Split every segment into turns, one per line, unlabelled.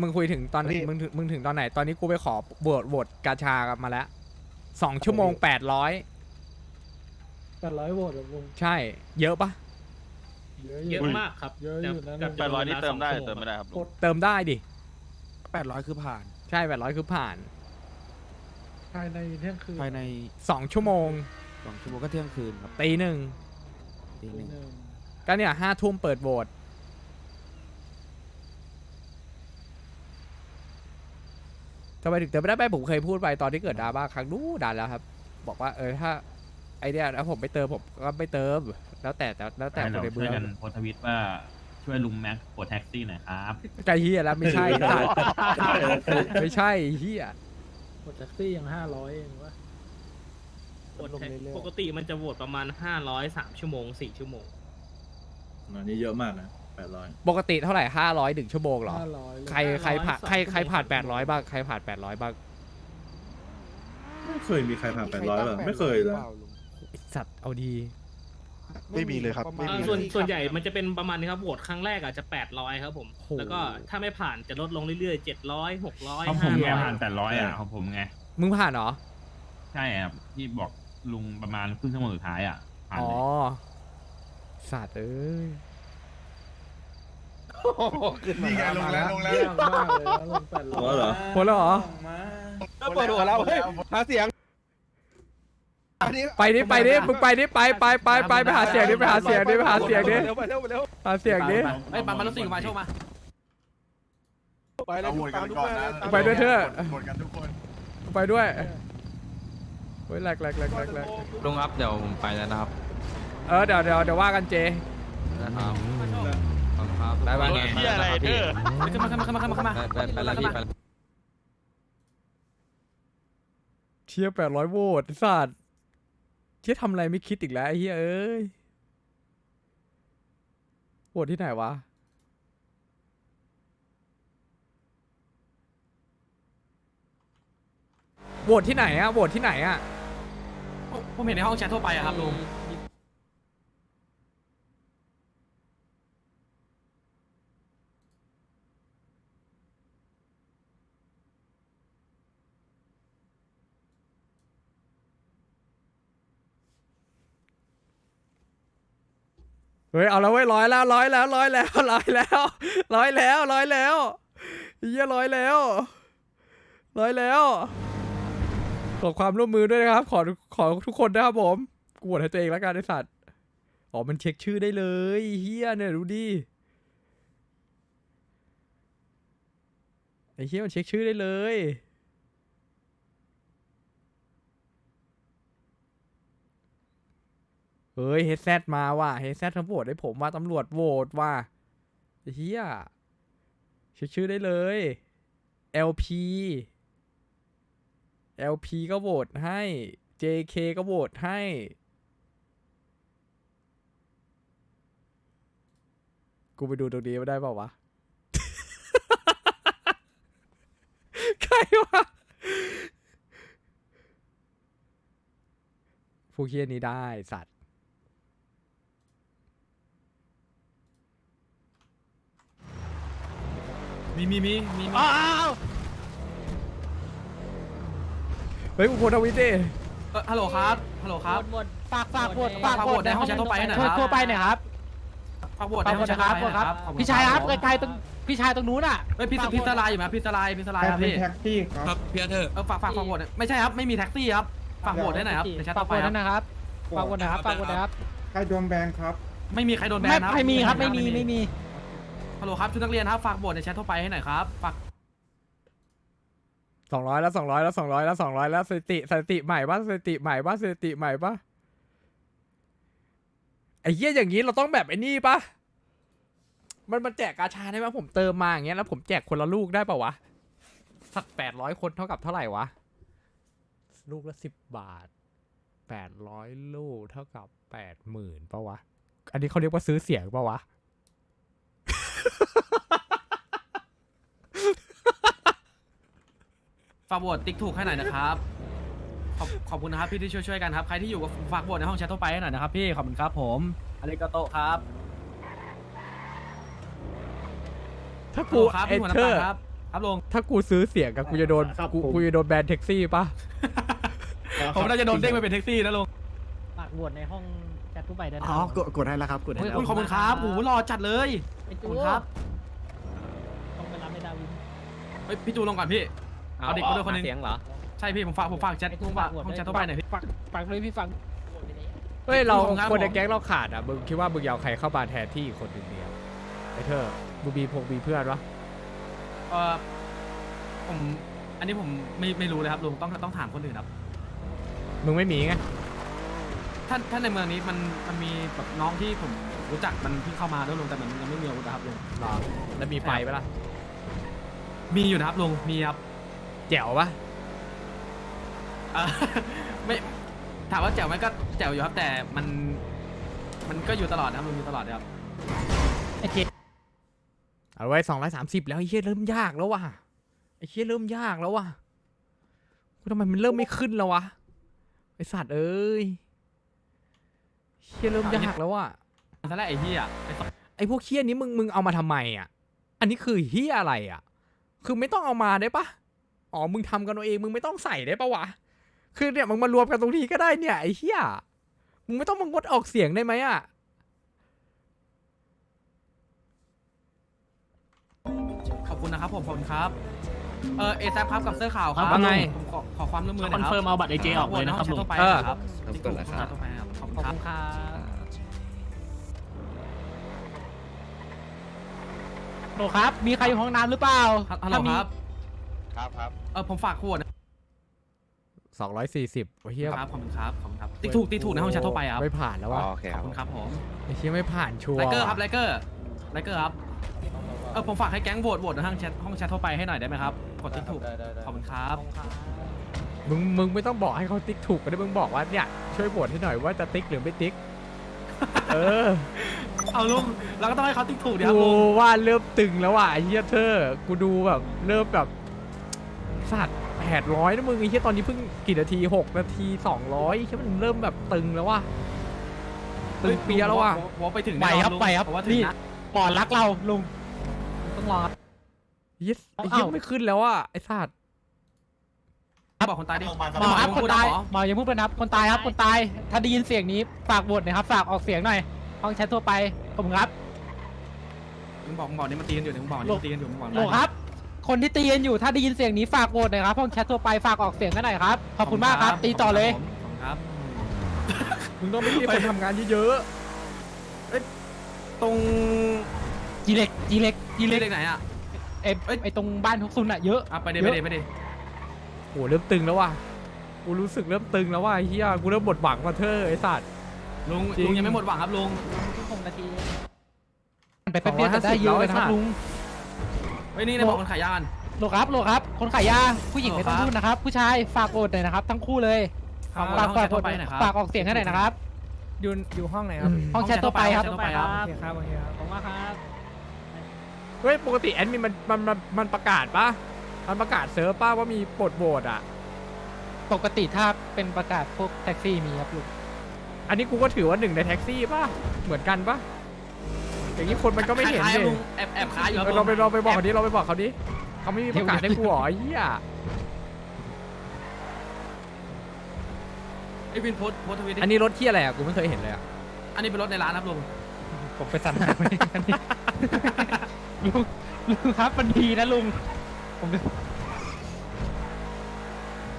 มึงคุยถึงตอน
พี่
มึงถึงมึงถึงตอนไหน ตอนนี้กูไปขอโหวตโหวตกาชากันมาแล้วสองชั่วโมงแปดร้อย
แปดร้อยโหวตอะลุง
ใช่ เยอะปะ
เยอะ
เย
เย
อะ
อะ
มากครับ
เยอะอยู่นะ
แต่
แปดร้อยนี่เติมได้หรือเติมไม่ได้ครับลุง
เติมได้ดิ
แปดร้อยคือผ่าน
ใช่แปดร้อยคือผ่าน
ภายในเที่ยงคืน
ภายใน
สองชั่วโมง
สองชั่วโมงก็เที่ยงคืนครับ
ตีหนึ่ง
ตีห
ตี
นึ่ง
หนึ่ง
ก็เนี่ยห้าทุ่มเปิดโหวต ทำไมถึงเติมไม่ได้ไม่ผมเคยพูดไปตอนที่เกิดดราม่าครั้งนู้นนานแล้วครับ บอกว่าเออถ้าไอเนี้ยแล้วผมไม่เติมผมก็ไม่เติม แล้วแต่แต่แล้วแต่
แต่
คน
เรา
ในเมื
ช่วย
อง
กันโพสต์ทวิตว่าช่วยลุงแม็กปลดแท็กซี่หน่อยครับ
ไกเฮียแล้วไม่ใช่สัตว์ไม่ใช่เฮีย
กดแท็กซี่ยังห้าร้อยเองวะ
โหวต
ลงเรื่อยๆ
ปกติมันจะโหวตประมาณห้าร้อยสามชั่วโมงสี่ชั่วโมง
อันนี้เยอะมากนะแปด ร้อย
ปกติเท่าไหร่ห้าร้อยหนึ่งชั่วโมงเหรอ
ห้าร้อยเลย
ใครใครผ่าน
500
ใครใครผ่าน
ส
แป
อง
ด
ชั่วโม
ร้องยบ้างใครผ่านแปดร้อยบ้าง
ไม่เคยมีใครผ่านแปดร้อยแบบไม่เคยเลย
ไอ้สัตว์เอาดี
ไม่มีเลยครับไม่
อ่า
มี
ส่วนส่วนใหญ่มันจะเป็นประมาณนี้ครับโหวตครั้งแรกอาจจะแปดร้อยครับผม
โห
แล้วก็ถ้าไม่ผ่านจะลดลงเรื่อยๆเจ็ดร้อยหกร้อย
ของผ
ห้าม
ไง
ร้อย
ผ่านแปดร้อยอะของผมไง
มึงผ่านเหรอ
ใช่ครับที่บอกลุงประมาณครึ่งชั่วโมงสุดท้ายอะผ่าน
อ๋อ
เลย
สัตว์เอ้ย
นี่ไงลงแล้วลงแล้ว
ยากมากเลยนะลงแปดร้
หัว
อย
เหรอ
หมดแล้วเหรอ
เปิดหัวแล้วเฮ้ยหาเสียง
ไปดิไปดิมึงไปดิไปไปไปไปไปหาเสียงดิไปหาเสียงดิไปหาเสียงดิ
เร็วไปเร็วไปเร็ว
หาเสียงดิ
เฮ้ยปันมารถสี่มาโชคมา
ไปแล้วตามทุกคนเลยตาม
ไปด้วยเถอะ
หมดกันทุกคน
ไปด้วยเฮ้ยแหลกแหลกแหลกแหลกแหลก
ลุงครับเดี๋ยวผมไปแล้วนะครับ
เออเดี๋ยวเดี๋ยวเดี๋ยวว่ากันเจ
นะครับ ขอบคุณครับ
บ๊ายบาย
เฮียอะไรเด้อ
ขึ้นมาขึ้นมาขึ้นมาขึ้นมาขึ้นมาไปไปไปแล้วพี่ไปแล้ว
เชียร์แปดร้อยโวลต์ไอ้สัตว์เชียทำอะไรไม่คิดอีกแล้วไอ้เหี้ยเอ้ยโหวตที่ไหนวะ โหวตที่ไหนอะโหวตที่ไหนอะ
ผมเห็นในห้องแชททั่วไปอะครับลุง
เฮ้ยเอาแล้วเว้ยร้อยแล้วร้อยแล้วร้อยแล้วร้อยแล้วร้อยแล้วร้อยแล้วเหี้ยร้อยแล้วร้อยแล้วขอความร่วมมือด้วยนะครับ ขอขอทุกคนนะครับผมกูโหวตให้ตัวเองแล้วกันไอสัตว์อ๋อมันเช็คชื่อได้เลยเฮียเนี่ยดูดิไอเฮียมันเช็คชื่อได้เลย ฮ้ยเฮดแซมาว่ะเฮดแซททั้งโหวตให้ผมว่าตำรวจโหวตว่ะเฮียเช็คชื่อได้เลย LP LP ก็โหวตให้ JK ก็โหวตให้ กูไปดูตรงนี้ไม่ได้เปล่าวะ ใครวะพวกเฮียนี้ได้สัตว์
มีมีมีมี
อ้าว
เฮ้ยกูโพสต์ทวิตดิ
เออฮัลโหลครับ ฮัลโหลครับ
ฝากฝากโหวต
ฝากโหวตในห้องแชททั่วไปหน่อยครับ
ทั่วไปหน่อยครับ
ฝากโหวตใน
ฝาก
ห้
โห
อ
ว
ง
ต
แชท
นะค
ทั่
รั
ว
บ
ไป
โหวต
ห
ค
น่
รั
อบยครับขอบคุณ
พี่ชายครับ
ผม
ไกลๆตรงพี่ชายตรงนู้นอะ
เฮ้ยพี่สพี่สลายอยู่ไหมพี่สลายพี่สลาย
ใคร
ครับ
เป็น
พี่
แท็กซี่
ครับพี่เธอเออฝากฝากฝากโหวตไม่ใช่ครับไม่มีแท็กซี่ครับฝากโหวตได้หน่อยครับในแชท
ฝา
ต่
ก
อ
โห
ไป
วต
ครับ
นะครับฝากโหวตนะครับฝากโหวตนะครับ
ใครโดนแบงครับ
ไม่มีใครโดนแบ
ไม่
นครับ
ไม่มีครับไม่มีไม่มี
ฮัลโหลครับชุดนักเรียนครับฝากโหวตในแชททั่วไปให้หน่อยครับฝาก
สองร้อยแล้วสองร้อยแล้วสองร้อยแล้วสองร้อยแล้วสถิติสถิติใหม่ป่ะสถิติใหม่ป่ะสถิติใหม่ป่ะไอ้เหี้ยอย่างนี้เราต้องแบบไอ้นี่ป่ะมันมันแจกกาชาได้ไหมผมเติมมาอย่างเงี้ยแล้วผมแจกคนละลูกได้ป่าวะสักแปดร้อยคนเท่ากับเท่าไหร่วะลูกละสิบบาทแปดร้อยลูกเท่ากับแปดหมื่นป่าวะอันนี้เขาเรียกว่าซื้อเสียงป่าวะ
ฝากโหวตติ๊กถูกให้หน่อยนะครับ ขอบขอบคุณนะครับพี่ที่ช่วยช่วยๆกันครับ ใครที่อยู่ก็ฝากโหวตในห้องแชททั่วไปให้หน่อยนะครับพี่ ขอบคุณครับผมอาริกาโตะครับ
ถ้า
ฮัลโห
กู
ลครับ
เอ
พี่หัว
เท
น้ำ
อ
ตาล
ร์
ครับ ครับลุง
ถ้ากูซื้อเสียงกับกูจะโดน
ครับ
กู
ผม
กูจะโดนแบนแท็กซี่ปะ
ผมน่าจะโดนเด้งไปเป็นแท็กซี่นะลุง
ฝากโหวตในห้อง แชททั่วไปด้วยนะ
อ๋อกดกดให้แล้วครับกดให้
โอ้ย
แล้ว
ขอบคุณครับโอ้โหรอจัดเลย
ไอ้
ขอบ
จู
คุณครับ
ต้องไปรับในดาวิน
เฮ้ยพี่จูลงก่อนพี่ เอาเด็กมาด้วยคนหนึง
เสียงเหรอ
ใช่พี่ผมฝากผมฝากแชท
ไอ้
ผ
จู
ม
ฝา
ฝากก
โหวต
ห้อง
ด้วย
แชททั่วไปหน่อยพี่
ฝากฝากเลยพี่ฟังโหวตไปเลย
เฮ้ยเรา
ขอบคุณครับ
คนใน
ผม
แก๊งเราขาดอะมึงคิดว่ามึงจะเอาใครเข้ามาแทนที่อีกคนหนึ่งเดียวไอ้เธอมึงมีพงมีเพื่อนวะ
เออผม อันนี้ผมไม่ไม่รู้เลยครับลุงต้องต้องถามคนอื่นครับ
มึงไม่มีไง
ท่านท่านในเมืองนี้มันมันมีแบบน้องที่ผมรู้จักมันเพิ่งเข้ามาด้วยลุงแต่มันยังไม่มีอาวุธนะครับลุง
หรอแล้วมีไฟปะล่ะ
มีอยู่นะครับลุงมีครับ
แจ๋วปะ
เอ่อ ไม่ถามว่าแจ๋วไหมก็แจ๋วอยู่ครับแต่มัน มันก็อยู่ตลอดนะครับลุงอยู่ตลอดนะครับ
ไอ้เจ
เอาไว้สองร้อยสามสิบแล้วไอ้เหี้ยเริ่มยากแล้วว่ะไอ้เหี้ยเริ่มยากแล้วว่ะกูทำไมมันเริ่มไม่ขึ้นแล้ววะไอสัตว์เอ้ย เหี้ยเริ่มยากแล้วว่ะ
ซะแล้วไอ้เหี้ยไอ้สัส
ไอพวกเหี้ยนี้มึงมึงเอามาทำไมอะ อันนี้คือเหี้ยอะไรอะ คือไม่ต้องเอามาได้ปะอ๋อมึงทำกันเอาเองมึงไม่ต้องใส่ได้ปะวะคือเนี่ยมึงมารวมกันตรงนี้ก็ได้เนี่ยไอ้เหี้ยมึงไม่ต้องมางดออกเสียงได้ไหมอะ
ขอบคุณนะครับผมขอบคุณครับ เออเอซครับกับเสื้อขาวครับ
ว่าไง
ผมขอขอความร่วมมือห
ค
น่
อ
อนยครับ
เฟิร์มเอาบัตรไอเจออกเลยนะครับลุง
ทั่วไป
เออ
ครับที่กลุ่มทั่วไปครับ ขอบ
ข
คุ
อบ
ณครับ
คุณครับ โหลครับ มีใครอยู่ห้องน้ำหรือเปล่า
ฮัลโหล
ถ้ามี
ครับ
ครับครับ
เออผมฝากขวดนะ
สองร้อยสี่สิบโอ้เหี้ย
ครับ ขอบคุณครับ ขอบคุณครับตีถูกตีถูกในห้องแชททั่วไปครับ
ไม่ผ่านแล้วว่ะ
โอเค
ข
ค
อบ
รับ
คุณครับผม
ไอ้เหี้ยไม่ผ่านชัวร์
ไลเกอร์ครับ
ว่ะ
ไลเกอร์ไลเกอร์ครับ เออผมฝากให้แก๊งโหวตโหวตในห้องแชทห้องแชททั่วไปให้หน่อยได้ไหมครับ กดติ๊กถูกขอบคุณครับ
มึงมึงไม่ต้องบอกให้เขาติ๊กถูกก็ได้มึงบอกว่าเนี่ยช่วยโหวตให้หน่อยว่าจะติ๊กหรือไม่ติ๊ก เออ
เอาลุงเราก็ต้องให้เขาติ๊กถูกดิครับ
กู
ลุง
ว่าเริ่มตึงแล้วว่ะไอ้เหี้ยเธอ กูดูแบบเริ่มแบบสัตว์แปดร้อยนะมึงไอ้เหี้ยตอนนี้เพิ่งกี่นาทีหกนาทีสองร้อยใช่มันเริ่มแบบตึงแล้วว่ะตึงเปียแล้วว่ะ
ผมว่าไปถึง
ไปครับ
แน่นอนลุง
ไปครับ
ผมว่าถึง
นี่
นะ
ปอดรักเราลุง ต้องรอ
เหี้ยไอ้เหี้ย
เอ้า
ไม่ขึ้นแล้วว่ะไอ้สัตว์
บอกคนตายดิ
หมอครับ
ห
คนตาย
หมอ
หมออย่าพูดไปนะครับคนตายครับคนตาย ถ้าได้ยินเสียงนี้ฝากโหวตหน่อยครับฝากออกเสียงหน่อยห้องแชททั่วไปขอบคุณครับ
มึงบอกมึงบอกนี่มันตีกันอยู่มึงบอกนี่มันตีกันอยู่มึงบอก
โหลครับ คนที่ตีกันอยู่ถ้าได้ยินเสียงนี้ฝากโหวตหน่อยครับห้องแชททั่วไปฝากออกเสียงกันหน่อยครับขอบคุณมากครับ ตีต่อเลย
ขอบคุณครับ
มึงต้องไม่มีคนทำงานเยอะ
ตรง
จีเล็กจีเล็กจี
ที่
เล็ก
เล็กไหนอะ
เอ้ย ไอ้ตรงบ้านทุกซุนอะเยอะ
อะไปเด
เย
ไป
อะ
เดไปเด
ๆโหเริ่มตึงแล้วว่ะกูรู้สึกเริ่มตึงแล้วว่ะไอ้เหี้ยกูเริ่มหมดหวังว่ะเธอไอ้สัตว์
ลุง
จริง
ลุงยังไม่หมดหวังครับลุง
ทุกหกนาทีไปแป๊บเดียวแต่ได้เยอะเลยนะครับลุง
เฮ้ยนี่ในบอกคนขายยากัน
โหลครับโหลครับ คนขายยาผู้หญิง
โหล
ไม่ต้อง
ครับ
พูดนะครับ ผู้ชายฝากโหวตหน่อยนะครับ ทั้งคู่เลย
ครับ
ฝาก
ห้อง
ฝาก
แชททั่วไปหน่อยครับ
ฝากออกเสียงให้หน่อยนะครับ
อยู่อยู่ห้องไหนครับ
ห้องแชททั่วไปครับ
ห้องแชททั่วไปครับ
โอเคครับโอเคครับ
ขอบคุณมากครับ
เฮ้ยปกติแอดมินมันมันมันมันประกาศปะมันประกาศเซิร์ฟป้าว่ามีปลดโหวตอะ
ปกติถ้าเป็นประกาศพวกแท็กซี่มีครับลุง
อันนี้กูก็ถือว่าหนึ่งในแท็กซี่ป่ะเหมือนกันป่ะอย่างนี้คนมันก็ไม่เห็น
ขาย
ดิ
ๆลุงแอบแอบขายอยู่ครับ
เออเราไปเราไปบอกเขาดิเราไปบอกเขาดิเขาไม่มีประกาศให้กูเหรอไอ้เหี้ย
ไอ้วินโพสต์โพสต์ทวิตดิ
อันนี้รถที่อะไรอะกูไม่เคยเห็นเลยอะ
อันนี้เป็นรถในร้านครับลุง
ผมไปสั่นหาไว้กันนี่ ลุงลุงครับมันดีนะลุง ผมดู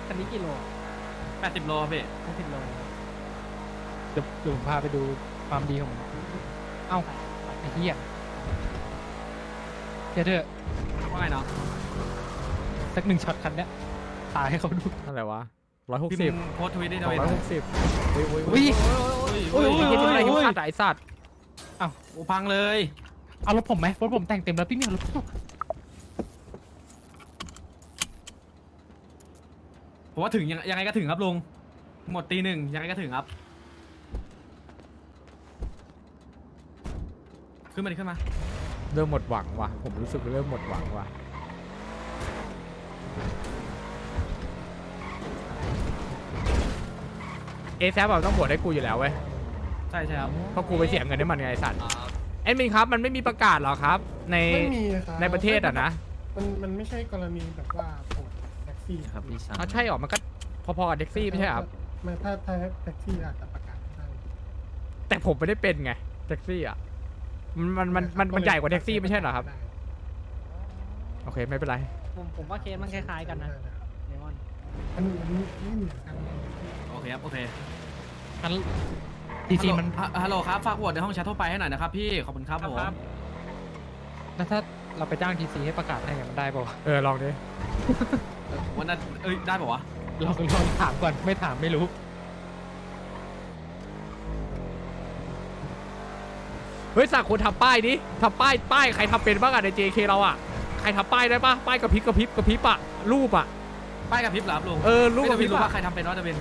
คันนี้กี่โล
80โลพี่
ไม่สิบโลเดี๋ยวเดี๋ยวผมพาไปดูความดีของมันเอ้าไอ้เหี้ยเดี๋ยวเถอะ
ว่าไงเนาะ
สักหนึ่งช็อตคันเนี้ยถ่ายให้เขาดู
อะไรวะร้อยหก
พิ
สิบ
มพ์โพสต์ทวิตได้
ส
ด้
อง
วย
ร้อยหกสิบอุ้ยอุ้ย
อุ้
อุ้
ย
ย
อุ้ย
อุ้
อุ้
ย
ย
ไอ้เหี้ยนี่อะไร
อุ้ย
ยุ่งขัดไอ้สัตว์
โอ้พังเลย
เอารถผมไหมรถผมแต่งเต็มแล้วพี่มีเอารถผม
ผมว่าถึงยังยังไงก็ถึงครับลุงหมดตีหนึ่งยังไงก็ถึงครับ ขึ้นมาดิขึ้นมา
เริ่มหมดหวังว่ะ ผมรู้สึกเริ่มหมดหวังว่ะ เอแซแบบต้องโหวตให้กูอยู่แล้วเว้ย
ใช่ใช่ครับ
เพราะกูไปเสียเงินให้มันไงไอ้สัตว์ แอดมินครับมันไม่มีประกาศหรอครับ ใน
ไม่มีครับ
ในประเทศอะนะ
มันมันไม่ใช่กรณีแบบว่าปวดแท็กซี่
ครับพี่ชาย
อ๋อใช่เหรอมันก็พอๆกับแท็กซี่ไม่ใช่เหรอครับ
ไม่ถ้าถ้าแท็กซี่อาจจะประกาศไม่ได้
แต่ผมไม่ได้เป็นไงแท็กซี่อะมันมันมันมันมันใหญ่กว่าแท็กซี่ไม่ใช่เหรอครับ โอเคไม่เป็นไร
ผมผมว่าเคสมันคล้ายๆกันนะเลมอน
มันมันไม่เหมือนกัน
โอเคครับ โอเค
งั้น ทีซีมัน
ฮัลโหลฮัลโหลครับ ฝากโหวตในห้องแชททั่วไปให้หน่อยนะครับพี่ ขอบคุณครับผม
แล้วถ้าเราไปจ้างทีซีให้ประกาศให้เนี่ยมันได้ป่าวะ
เออลองดิ
วันนั้นเอ้ย ได้ป่าวะ
ลองลองถามก่อนไม่ถามไม่รู้
เฮ้ยสักคนทำป้ายดิทำป้ายป้ายใครทำเป็นบ้างอะใน JK เราอะใครทำป้ายได้ปะป้ายกระพริบกระพริบกระพริบอะรูปอะ
ป้ายกับพริบเหรอครับลุง
เออรูป
ไม่
กระพริ
รู้
บ
ว่า
อะ
ใครทำเป็นว่าจะเป็น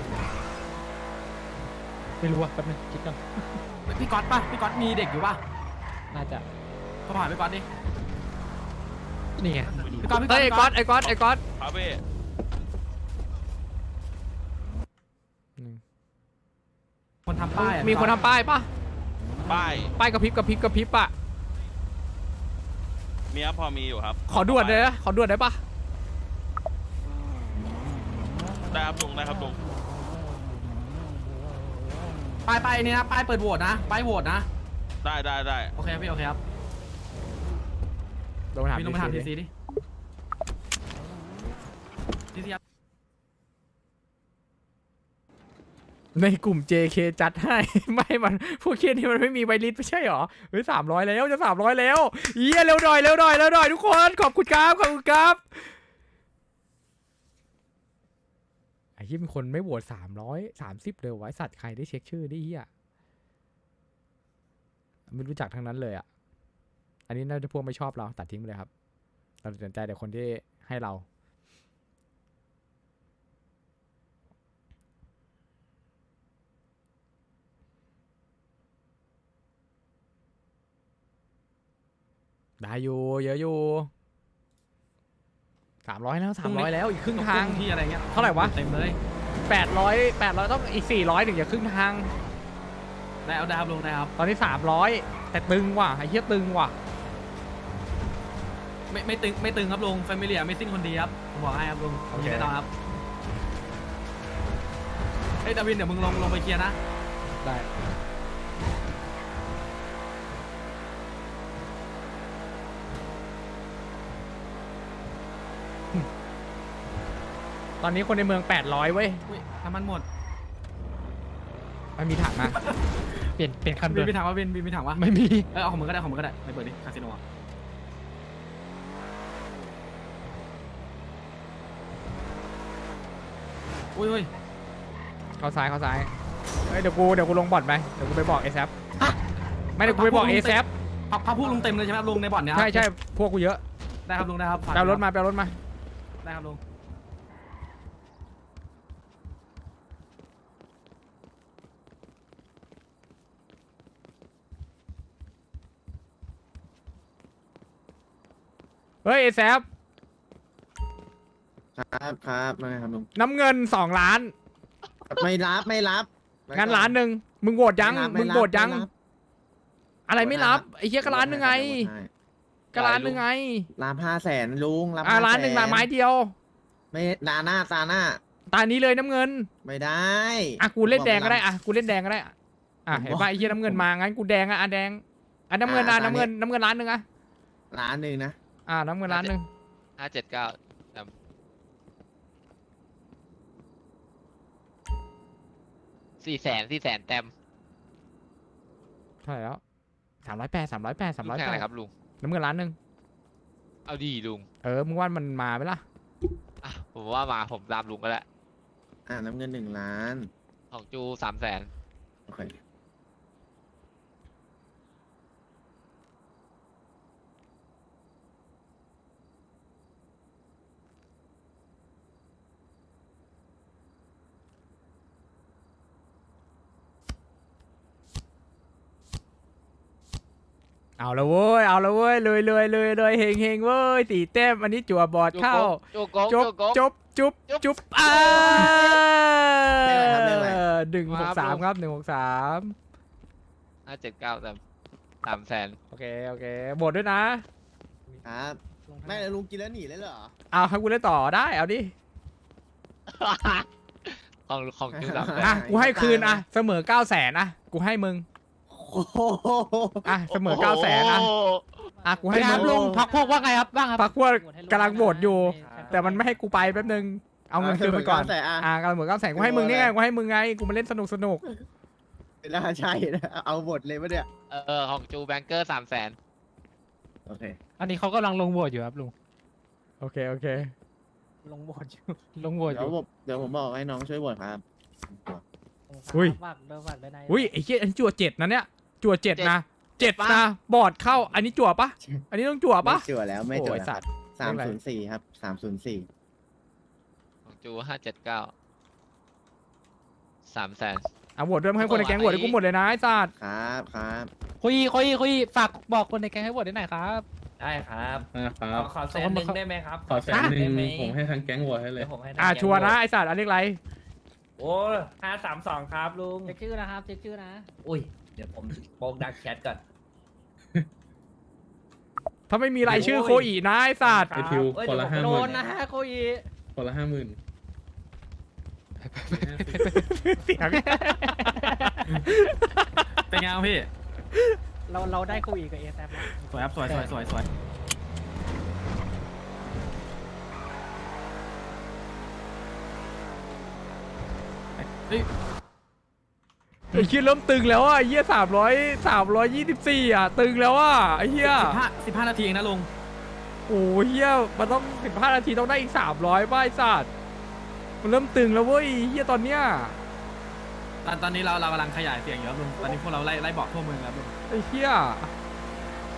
ไม่รู้อะแป๊บนึงคิดก่อน
พี่ก๊อตป่ะพี่ก๊อตมีเด็กอยู่ป่ะ
น่าจะ
โทรหาพี่ก๊อตดิ
นี่ไง
พี่ก๊อตพี่ก๊อ
เฮ้
ต
ยไอ้ก๊อตไอ้ก๊อตไอ้ก๊อต
ครับพี่
คนทำป้ายอะ
มีคนทำป้ายปะ
ป้าย
ป้ายกระพริบกระพริบกระพริบอะ
มีครับพอมีอยู่ครับ
ขอด่วนเลยนะขอด่วนได้ปะ
ได้ครับลุงได้ครับลุง
ป้ายป้ายนี่นะป้ายเปิดโหวตนะป้ายโหวตนะ
ได้ได้ได้
โอเคครับพี่โอเคครับ
ลงมาถาม
พี่ลงมาถามที
ดิ
ซีดิทีซีครับ
ในกลุ่ม JK จัดให้ ไม่มันพวกเคียนี่มันไม่มีใบลิสต์ไม่ใช่หรอเฮ้ยสามร้อยแล้วจะสามร้อยแล้วเยี่ยเร็วหน่อยเร็วหน่อยเร็วหน่อยทุกคนขอบคุณครับขอบคุณครับไอ้ ที่เป็นคนไม่โหวตสามร้อยสามสิบเลยไว้สัตว์ใครได้เช็คชื่อไดิเฮียไม่รู้จักทั้งนั้นเลยอะ อันนี้น่าจะพวกไม่ชอบเราตัดทิ้งไปเลยครับ เราสนใจแต่คนที่ให้เรา ได้อยู่เยอะอยู่ สามร้อยแล้วสามร้อยแล้วอีกครึ่งทาง
ที่อะไรเงี้ย
เท่าไหร่วะ
เต็มเลย
แปดร้อยแปดร้อยต้องอีกสี่ร้อยถึงจะครึ่งทาง
ได้เอาได้ครับลุงได้ครับ
ตอนนี้สามร้อยแต่ตึงว่ะไอ้เหี้ยตึงว่ะ
ไม่ไม่ตึงไม่ตึงครับลุงแฟมิลี่ไม่ซิ่งคนดีครับผมบอกให้ครับลุง
โอเค
แน่นอนครับเฮ้ยดาวินเดี๋ยวมึงลงลงไปเคลียร์นะ
ได้ ตอนนี้คนในเมืองแปดร้อยเว้ย
อุ้ยน้ำมันหมด
มันมีถังนะ
เปลี่ยนเปลี่ยนคัน
บิ
เดิ
น
น
มีถังวะบินบินมีถังวะ
ไม่มี
เออเอาของมึงก็ได้ของมึงก็ได้ไปเปิดดิคาสิโนอะอุ้ยอุ้ย
เข้าซ้ายเข้าซ้ายเฮ้ยเดี๋ยวกูเดี๋ยวกูลงบ่อนไปเดี๋ยวกูไปบอกเอซไม่เดี๋ยวกูไปบอกเอซ
พับพับพูดลุงเต็มเลยใช่ไหมครับลุงในบ่อนเนี้ย
ใช่ใช่พวกกูเยอะ
ได้ครับลุงได้ครับฝก
ไปเอารถมาไปเอารถมา
ได้ครับลุง
ฮ้ยเอซ
ครับครับไม่ครับลุง
น้ำเงินสองล้าน
ไม่รับไม่รับ
งั้นล้านหนึ่งมึงโหวตยัง
ไม่รับ
มึงโหวตยัง
ไม่รับ
อะไรไม่รับไอ้เหี้ยก็ล้านหนึ่งไงก็ล้านหนึ่งไง
ล้านห้าแสนลุง
อ่าล้านหนึ่งล้านไม้เดียว
ไม่ตาหน้าตาหน้า
ตานี้เลยน้ำเงิน
ไม่ได้
อะกูเล่นแดงก็ได้อะกูเล่นแดงก็ได้อะอะ
ผม
เห็น
บอก
ป่ะไอ้เหี้ยน้ำเงินมางั้นกูแดงอะอะแดงอะน้ำเงินอะ
อ่า
น้ำเงิน
ตอนนี้
น้ำเงินล้านหนึ่งอะ
ล้านหนึ่งนะ
อะน้ำเงินล้านหนึ่ง
ห้าเจ็ดเก้าสี่แสนสี่แสนเต็ม
เท่าไหร่แล้วสามร้อยแปดสามร้อยแปดสามร้อย
แข่ง
แป
อะไร
ด
ครับลุง
น้ำเงินล้านหนึ่ง
เอาดีลุง
เออมึงว่ามันมาไหมล่ะ
อะผมว่ามาผมตามลุงก็แล้ว
อ่าน้ำเงินหนึ่งล้าน
ของจูสามแสน
โอเค
เอาละเว้ย เอาละเว้ยเลยเลยเลยเลยเฮงเฮงเว้ยตีแต้มอันนี้จั่วบอร์ดเข้า
โจโกง
จ
โจ
บ
โกง
จบจุบ
จุ๊บ
จุบอ่า
เลขอะไรครับเลขอะไร
หนึ่งหกสามครับหนึ่งหกสาม
ห้าเจ็ดเก้าเต็มสามแสน
โอเคโอเคบทด้วยนะ
ครับ
ลงทาง
ไม่ลุงกินแล้วหนีเลยเหรอ
เอาให้กูเล่นต่อได้เอาดิ
ของของจูสามแสน
อะกูให้คืนอะเสมอเก้าแสนอะกูให้มึง
โอ้โห
อะเสมอเก้าแสนอะอะกูให้
ค
มึ
รับ
ง
ลุงพักพวกว่าไงครับบ้างครับ
พักพวกกำลังโหวตอยู่ แต่มันไม่ให้กูไปแป๊บนึง เอาเงินคืนไปก่อน
แต่อะ
อะกำลังเหมือนเก้าแสนกูให้มึงนี่ไงกูให้มึงไงกูมาเล่นสนุกสนุก
น่าใช่นะเอาหมดเลยปะเนี่ย
เออของจูแบงเกอร์สามแสน
โอเค
อันนี้เขากำลังลงโหวตอยู่ครับลุง
โอเคโอเค
ลงโหวตอยู่
ลงโหวตอ
เดี๋ยว
ยู่
ผมเดี๋ยวผมบอกให้น้องช่วยบวชครับ
อุ้ย
ฝากเดินฝากเดินใน
อุ้ยไอ้เหี้ยอันนี้จั่วเจ็ดนะเนี่ย จั่วเจ็ดนะเจ็ดนะบอร์ดเข้า อันนี้จั่วปะอันนี้ต้องจั่ว
ไม่
ปะ
จั่วแล้วไม่จั่ว
โอ้ย
แล้ว
สัตว์
สามศูนย์สี่ครับสามศูนย์สี่
ของจูห้าเจ็ดเก้าสามแสน
อะโหวตด้วยมึงให้คนในแก๊งโหวตให้กูหมดเลยนะไอ้สัตว์
ครับครับ
คุยคุยคุยฝากบอกคนในแก๊งให้โหวตได้หน่อยครับ
ได้ครับ
นะครับ
ขอแสนหนึ่งได้ไหมครับ
ขอแสนหนึ่งผมให้ทางแก๊งโหวตให้เลย
ผมให้
อะชัวร์นะไอ้สัตว์อันนี้อะไร
โอ้ห้าสามสองครับลุง
เช็คชื่อนะครับ เช็คชื่อนะ
อุ้ยเดี๋ยวผมโปกดักแชทก่อน
ถ้าไม่มีรายชื่อ
โอ้ย
โคอีนะไอ้สัตว์
ไอ้ทิวคนละห้าห
โด
มื่
น
น
นะฮะโคอี
คนละห้าหมื่น
เสียง
เป็นไงครับพี่
เราเราได้โคอีกับเอแซมแล้ว
สวยครับสวยสวยสวยสวยเฮ้ย
ไอ้เหี้ยเริ่มตึงแล้วอะไอ้เหี้ยสามร้อยสามร้อยยี่สิบสี่อะ ตึงแล้วอะไอ้เหี้ย
สิบห้าสิบห้านาทีเองนะลุง
โอ้ยเหี้ยมันต้องสิบห้านาทีต้องได้อีกสามร้อยบ้าไอ้สัตว์มันเริ่มตึงแล้วเว้ยเหี้ยตอนเนี้ย
ตอนตอนนี้เราเรากำลังขยายเสียงอยู่ครับลุงตอนนี้พวกเราไล่ไล่บอกทั่วเมืองครับลุง
ไอ้เหี้ย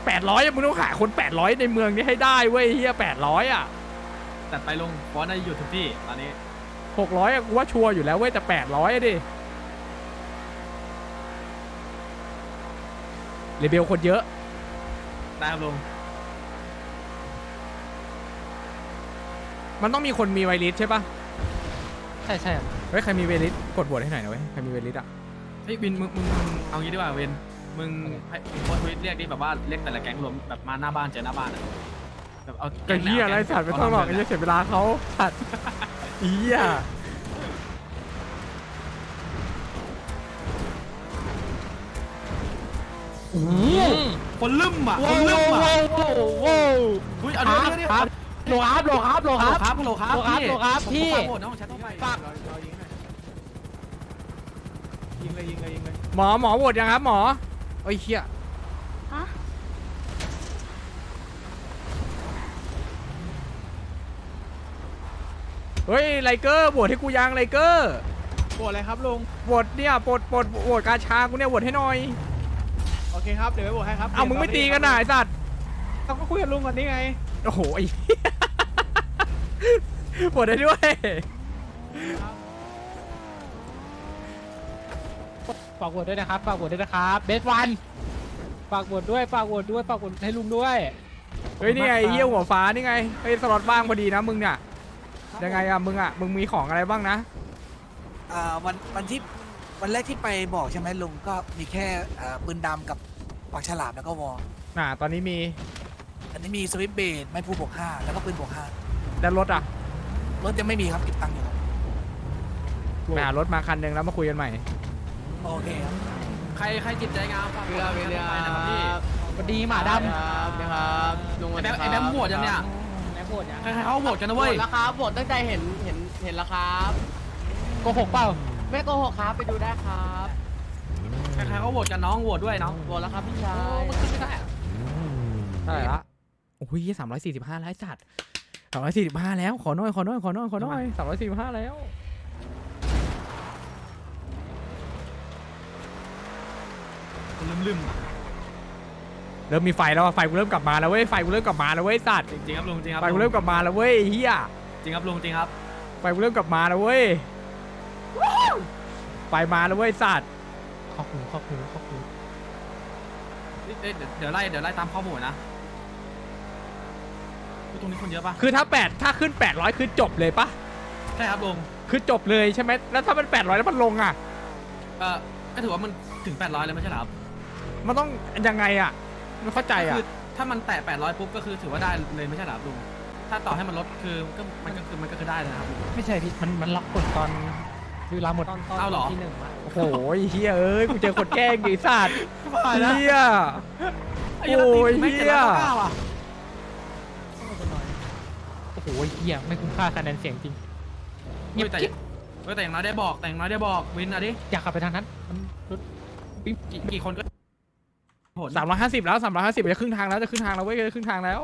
แปดร้อยมึงต้องหาคนแปดร้อยในเมืองนี้ให้ได้เว้ยไอ้เหี้ยแปดร้อยอะ
แต่ไปลุงบอสน่าจะอยู่ทุกที่ตอนนี้
หกร้อยกูว่าชัวร์อยู่แล้วเว้ยแต่แปดร้อยดิ เลเบลคนเยอะ
ได้ครับลุง
มันต้องมีคนมีไวริสใช่ปะ
ใช่ใช่
เฮ้ยใครมีไวริสกดบวชให้หน่อยนะเว้ยใครมีไวริสอะ
เฮ้ยวินมึงมึงมึงเอางี้ดีกว่าเวนมึงให้โพสต์ทวิตเรียกดิแบบว่าเรียกแต่ละแก๊งรวมแบบมาหน้าบ้านเจอหน้าบ้านอะแบบเอา
ก็เหี้ยอะไรสัตว์ไม่ต้องหรอกไอ้เหี้ยเสียเวลาเขาสัตว์เหี้ย
คนลืมอะคนลืมอะอุ้ยเอาดิเอาดิ
ครับโหลครับโหลครับโหล
ฮัล
ค
โหล
รับ
ครับฮัลโหลครับ
โหลครับ
พี่
โหลครับพี่
ผมฟังหมดนะของแชทต้องไป
ฝาก
ยิงเลยยิงเลยยิงเลย
หมอหมอโหวตยังครับหมอโอ้ยเหี้ยเฮ้ยไลเกอร์โหวตให้กูยังไลเกอร์
ปวดอะไรครับลุง
โหวตเนี่ยโหวตโหวตโหวตกาชากูเนี่ยโหวตให้หน่อย
โอเคครับ เดี๋ยวไปบวกให้ครับ
เอามึงไม่ตีกันน่ะไอ้สัตว์
เราก็คุยกับลุงก่อนนี่ไง
โอ้โหไอ้เหี้ยโหวตได้ด้วย
ฝากโหวตด้วยนะครับ ฝากโหวตด้วยนะครับ เบสวัน ฝากโหวตด้วย ฝากโหวตด้วย ฝากโหวตให้ลุงด้วย
เฮ้ยนี่ไงไอ้เหี้ยหัวฟ้านี่ไงเฮ้ยสล็อตว่างพอดีนะมึงเนี่ยยังไงอะมึงอะมึงมีของอะไรบ้างนะ
อ่าวันวันที่ วันแรกที่ไปบอกใช่ไหมลุงก็มีแค่อ่าปืนดำกับปากฉลามแล้วก็วอล
น่ะตอนนี้มี
อันนี้มีสวิปเบดไม้พูบวกห้าแล้วก็ปืนบวกห้า
แล้วรถอะ
รถยังไม่มีครับเก็บตังค์อยู่ครับ
ไปหารถมาคันหนึ่งแล้วมาคุยกันใหม่
โอเคครับ
ใครใครจิตใจงามฝากโหวตให้ไปนะครับพี่
สวัสดีหมาด
ครับครับลุง
ไอ้แบมไอ้แบมโหวตยังเนี่ย
แม่โหวตยัง
ใครๆเขาโหวตกันนะเว้ย
แล้วครับบทตั้งใจเห็นเห็นเห็นแล้วครับำ
โกหกเปล่า
ไม่โกหกครับ ไปดูได้ครับ
ใครๆเขาโหวตกันน้องโหวตด้วยน้อง
บทแล้วครับพี่ชาย
มันขึ้นไม่ได้อะ
เท่าไหร่ละ โอ้ยสามร้อยสี่สิบห้าแล้วไอ้สัตว์สามร้อยสี่สิบห้าแล้ว ขอหน่อย ขอหน่อย ขอหน่อย ขอหน่อยสามร้อยสี่สิบห้าแล้ว
คนลืมๆอะ
เริ่มมีไฟแล้วอะไฟกูเริ่มกลับมาแล้วเว้ย ไฟกูเริ่มกลับมาแล้วเว้ยสัตว์
จริงๆครับลุงจริงครับ
ไฟกูเริ่มกลับมาแล้วเว้ยไอ้เฮีย
จริงครับลุงจริงครับ
ไฟกูเริ่มกลับมาแล้วเว้ย ไฟมาแล้วเว้ยสัตว์
ขอบคุณขอบคุณขอบคุณ
เอ้ยเดี๋ยวเดี๋ยวไล่เดี๋ยวไล่ตามข้อมูลนะอุ๊ยตรงนี้คนเยอะปะ
คือถ้าแปดถ้าขึ้นแปดร้อยคือจบเลยปะ
ใช่ครับลุง
คือจบเลยใช่ไหมแล้วถ้ามันแปดร้อยแล้วมันลงอะ
เออก็ถือว่ามันถึง 800เลยไม่ใช่เหรอครับ
มันต้องยังไงอะไม่เข้าใจอะ
คือถ้ามันแตะ800ปุ๊บก็คือถือว่าได้เลยไม่ใช่เหรอครับลุงถ้าต่อให้มันลดคือก็มันก็คือมันก็คือได้เลยนะครับลุง
ไม่ใช่พี่มันมันล็อกกดตอน เวลาหมด
ตอนตอน
เอาเหรอ
ที่หนึ่งอะ
โอ้โหเฮียเอ้ยกูเจอคนแกล้งดิสัตว์
บ้านะ
เฮีย
ไอ้ยันตี
โอ้ย
ไม่
เหี้
เจ็ด
ย
ร้อยเก้าอะ
โอ้โหเฮียไม่คุ้มค่าคะแนนเสียงจริงเงี
เงี
ย
ย
บบ
แต่
กิ๊บ
เฮ้ยแต่อย่างน้อยได้บอกแต่อย่างน้อยได้บอกวินอะดิ
อยากขับไปทางนั้นมันรถ
กี่กี่คนก็ผล
สามร้อยห้าสิบแล้วสามร้อยห้าสิบจะครึ่งทางแล้วจะครึ่งทางแล้วเว้ยจะครึ่งทางแล้ว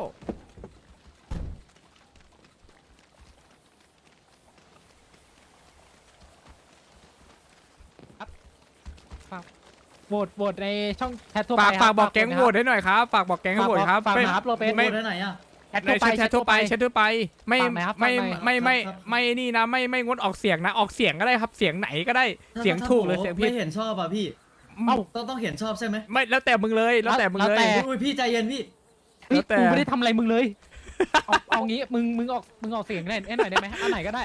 โหวตโหวตในช่องแชททั่วไป
ฝาก
ครับ
ฝากบอกแก๊ง
นะ
โหวตให้หน่อยครับฝากบอกแก๊งให้โหวตครับ
ฝาก
ไม่
นะครับโรเบน
ไม่
ได้ไหนอะ
แชท
ใน
ทั่วไป
แชททั่วไปแชททั่วไป ไม่
ฝากหน่อยครับ
ไม่
ฝากหน่อย
ไม่ไม่
ครับครับ
ไม่นี่นะ ไม่ไม่งดออกเสียงนะออกเสียงก็ได้ครับเสียงไหนก็ได้เสียงถูกหรือเสียงผิด
ไม่เห็นชอบอะพี่
เอ้า
ต้องต้องเห็นชอบใช่ไหม
ไม่แล้วแต่มึงเลยแล้วแต่มึงเลย
แล้วแต่
อุ้ยพี่ใจเย็นพี่
เฮ้ย
แล้วแต่
กูไม่ได้ทำอะไรมึงเลยเอาเอางี้มึงมึงออกมึงออกเสียงได้ให้หน่อยได้ไหมอันไหนก็ได้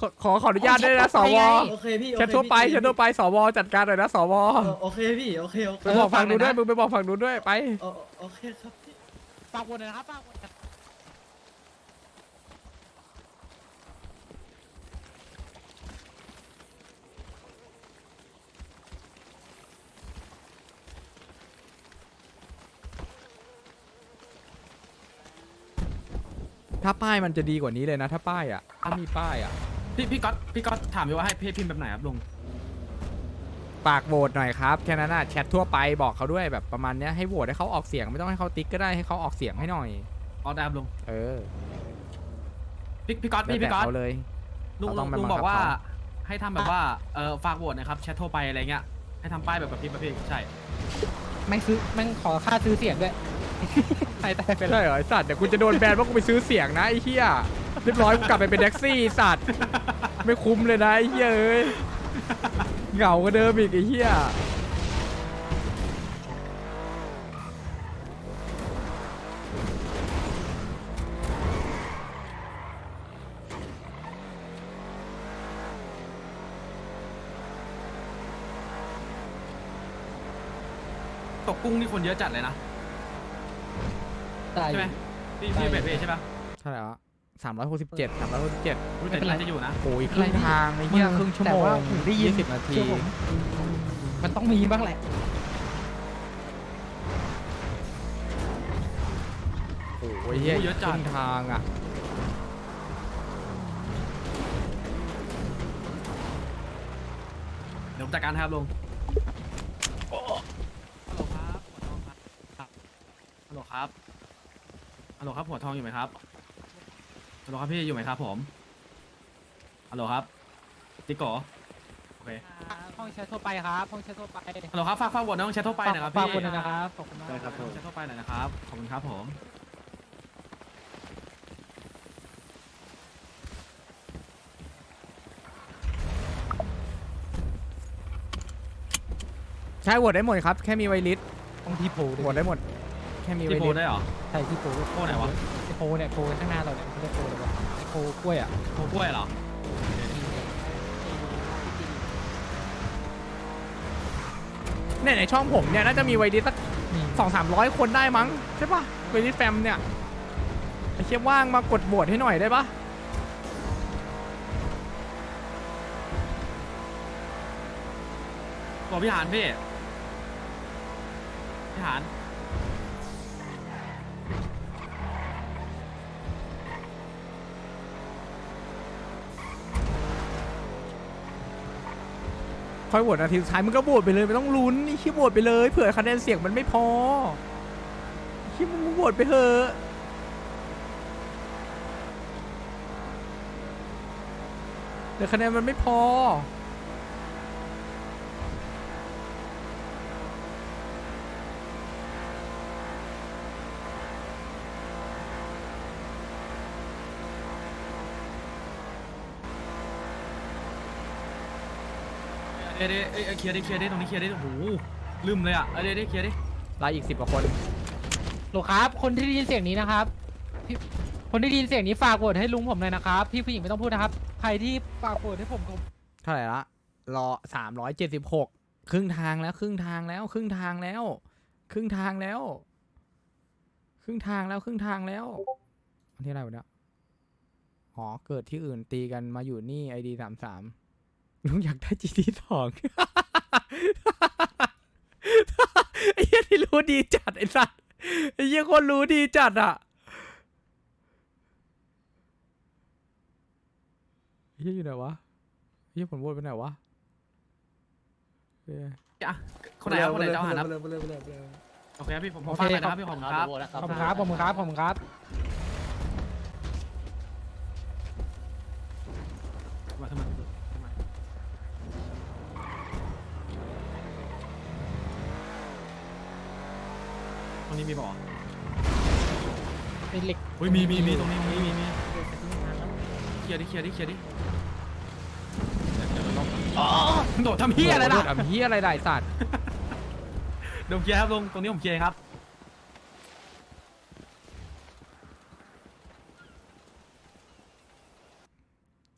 ขอขอขออนุญาตด้วยนะสว
โอเคพี่
แชททั่วไปแชททั่วไปสวจัดการหน่อยนะสว
โอเคพี่โอเคโอเค
ไปบอกฝั่งนู้นด้วยมึงไปบอกฝั่งนู้นด้วยไป
โอเคครับพี่
ฝากโหวตหน่อยนะครับฝากโหวต
ถ้าป้ายมันจะดีกว่านี้เลยนะ ถ้าป้ายอะถ้ามีป้ายอะ
พี่พี่ก๊อตพี่ก๊อตถามอยู่ว่าให้พี่พิมพ์แบบไหนครับลุง
ฝากโหวตหน่อยครับแค่นั้นน่ะแชททั่วไปบอกเขาด้วยแบบประมาณเนี้ยให้โหวตให้เขาออกเสียงไม่ต้องให้เขาติ๊กก็ได้ให้เขาออกเสียงให้หน่อย
ออได้ครับลุง
เออ
พี่พี่ก๊อต
แล้ว
พี่
แต่
พี่ก๊อต
เขาเลย
ลุง
เราต้
ลุ
อง
ง
ไป
ลุง
บังคับ
บอกว่า
เขา
ให้ทำแบบว่าเออฝากโหวตนะครับแชททั่วไปอะไรเงี้ยให้ทำป้ายแบบแบบพี่แบบพี่ใช่
แม่งซื้อแม่งขอค่าซื้อเสียงด้วย ไปแต่ไปเล
ใช่
ย
เหรอไอสัตว์เดี๋ยวกูจะโดนแบนว่ากูไปซื้อเสียงนะไอ้เหี้ยเรียบร้อยกูกลับไปเป็นแท็กซี่ไอ้สัตว์ไม่คุ้มเลยนะไอ้เหี้ยเอ้ยเหงากว่าเดิมอีกไอ้เหี้ย
ตกกุ้งนี่คนเยอะจัดเลยนะ ใช่ไหมพี่พี่เป็ดพี่ใช่ปะ
เท่าไหร่วะสามร้อยหกสิบเจ็ดสามร้อยหกสิบเจ็ด
อุ๊ยแต่น่าจะอยู่นะ
โอ้ยครึ่งทางไอ้เหี้ยครึ่งชั่วโม
แต่
ง
ว่าผมได้ยิน
สิบนาที
เชื่อผมมันต้องมีบ้างแหละ
โอ้ยเหี้ย
เยอะจัด
ครึ่งทางอะ
เดี๋ยวผมจัดการให้ครับลุงฮัลโหลครับฮัลโหลครับ ฮัลโหลครับหัวทองอยู่ไหมครับฮัลโหลครับพี่อยู่ไหมครับผมฮัลโหลครับติ๊กโกโอเค
ห้องแชททั่วไปครับห้องแชททั่วไป
ฮัลโหลครับฝากฝากโหวตน้องแชททั่วไปหนะครับ
ฝาก
พี่
คนหนึงนะครับขอบคุณมาก
ได้ครับน้องแชททั่วไปหน่อยนะครับขอบคุณครับผม
ใช่โหวตได้หมดครับ แค่มีไวลิส
ต้องที่โพล
โหวตได้หมด แค่มีไว
พี่โพ
ลิส
ได้เหรอ
ใช่ที่โพล
โพลไหนวะ
ไอโพลเนี่ยโพลข้างหน้าเราเนี่ยเขาเรียกโพลเลยวะไอโพลกล้วยอะ
โพกล้วยเหรอ
เนี่ยในช่องผมเนี่ยน่าจะมีไวลิสสัก
นี่
สองสามร้อยคนได้มั้งใช่ปะไวลิสแฟมเนี่ยไอ้เชี่ยว่างมากดโหวตให้หน่อยได้ปะ
บอกพี่หานพี่พี่หาน
ค่อยโหวตนาทีสุดท้ายมึงก็โหวตไปเลยไม่ต้องลุ้นนี่ขี้โหวตไปเลยเผื่อคะแนนเสียงมันไม่พอขี้มึงโหวตไปเถอะเดี๋ยวคะแนนมันไม่พอ
เดี๋ยวเดี๋ยวเอ้ยเอ้ยเคลียร์ดิเคลียร์ดิตรงนี้เคลียร์ดิโอ้โหลืมเลยอะเอ้ยเดี๋ยวเดี๋ยวเคลียร์ดิ
ไล่อีกสิบกว่าคน
โหลครับ คนที่ได้ยินเสียงนี้นะครับพี่คนที่ได้ยินเสียงนี้ฝากโหวตให้ลุงผมหน่อยนะครับ พี่ผู้หญิงไม่ต้องพูดนะครับ ใครที่ฝากโหวตให้ผมผม
เท่าไหร่ละรอสามร้อยเจ็ดสิบหกครึ่งทางแล้ว ครึ่งทางแล้ว ครึ่งทางแล้ว ครึ่งทางแล้ว ครึ่งทางแล้ว ครึ่งทางแล้วอันที่อะไรวะเนี่ยอ๋อเกิดที่อื่นตีกันมาอยู่นี่ไอดีสามสาม ลุงอยากได้จีดีสอง ไอ้เหี้ยที่รู้ดีจัดไอ้สัสไอ้เหี้ยคนรู้ดีจัดอะไอ้เหี้ยอยู่ไหนวะไอ้เหี้ยผลโหวตไปไหนวะเอ้ย
อะคนไหนครับคนไหนเจ้าหันครับ
ไปเลยไปเลยไปเลยไปเลย
โอเคครับพี่ผมผมฟังไปนะครับพี่ผมครับ
ขอบคุณครับขอบคุณครับขอบคุณครับ
มาทำไม ทำไมตรงนี้มีบ่อ
เป็นเหล็ก
อุ้ยมีมีมีตรงนี้มีมีมีเคลียร์ดิเคลียร์ดิเคลียร์ดิอ๋อโดดทำเฮียอะไรล่ะ
ทำเหี้ยอะไรได้สัตว์
เดี๋ยวผมเคลียร์ครับลงตรงนี้ผมเคลียร์ครับ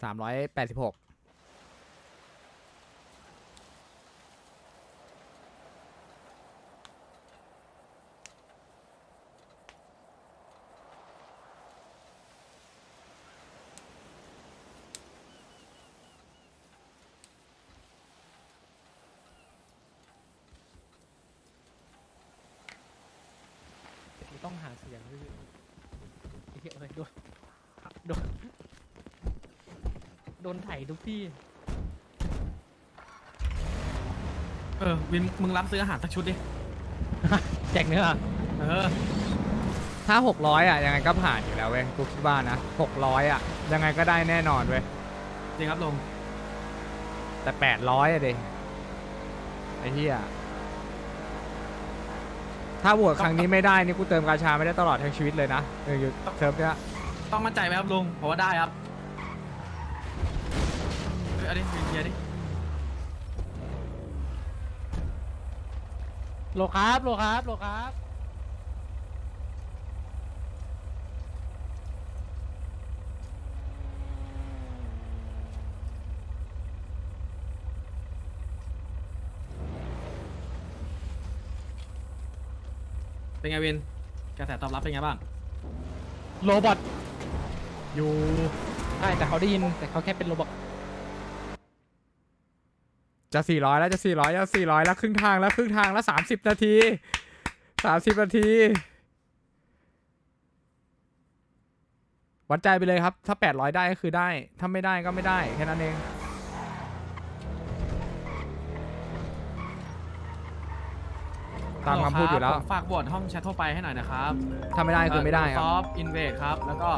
สามร้อยแปดสิบหก
ต้องหาเสียงด้วยไอ้เหี้ยอะไรโดนโดน โดนไถทุกที่
เออวินมึงรับซื้ออาหารสักชุดดิ
แจกเนื้อ
เออ
ถ้าหกร้อยอะ ยังไงก็ผ่านอยู่แล้วเว้ยกูคิดว่านะหกร้อยอะ ยังไงก็ได้แน่นอนเว้ย
จริงครับลง
แต่แปดร้อยอะเดไอ้เหี้ยถ้าโหวตครั้งนี้ไม่ได้นี่กูเติมกาชาไม่ได้ตลอดทั้งชีวิตเลยนะเอออยู่เซิร์ฟเนี้ย
ต้องมั่นใจไหมครับลุงผมว่าได้ครับ เอันนี้วินเคลียร์ดิ
โลครับโลครับโลครับ
เป็นไงวินกระแสตอบรับเป็นไงบ้าง
โรบอทอยู่ใช่แต่เขาได้ยินแต่เขาแค่เป็นโรบอท
จะสี่ร้อยแล้วจะสี่ร้อยจะสี่ร้อยแล้วครึ่งทางแล้วครึ่งทางแล้วสามสิบนาทีสามสิบนาที วัดใจไปเลยครับ ถ้าแปดร้อยได้ก็คือได้ ถ้าไม่ได้ก็ไม่ได้ แค่นั้นเองตามคำพูดอยู่แล้ว
ผมฝากบวชห้องแชททั่วไปให้หน่อยนะครับ
ถ้าไม่ได้คือไม่ได้ค
ซ
รับ
อฟอินเวดครับ แล้วก็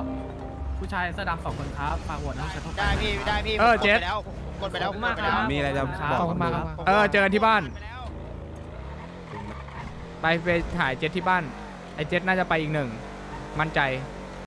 ผู้ชายเสื้อดำสองคนครับ ฝากบวชห้องแชททั่วไป
ได้พี่ ได้พี่
เออเจส
กดไปแล้วกดไปแล้ว
มีอะไรจะ
ขอบคุณมากครับ
เออเจอกันที่บ้าน ไปไปถ่ายเจ็ตที่บ้าน ไอเจ็ตน่าจะไปอีกหนึ่ง มั่นใจ
ไ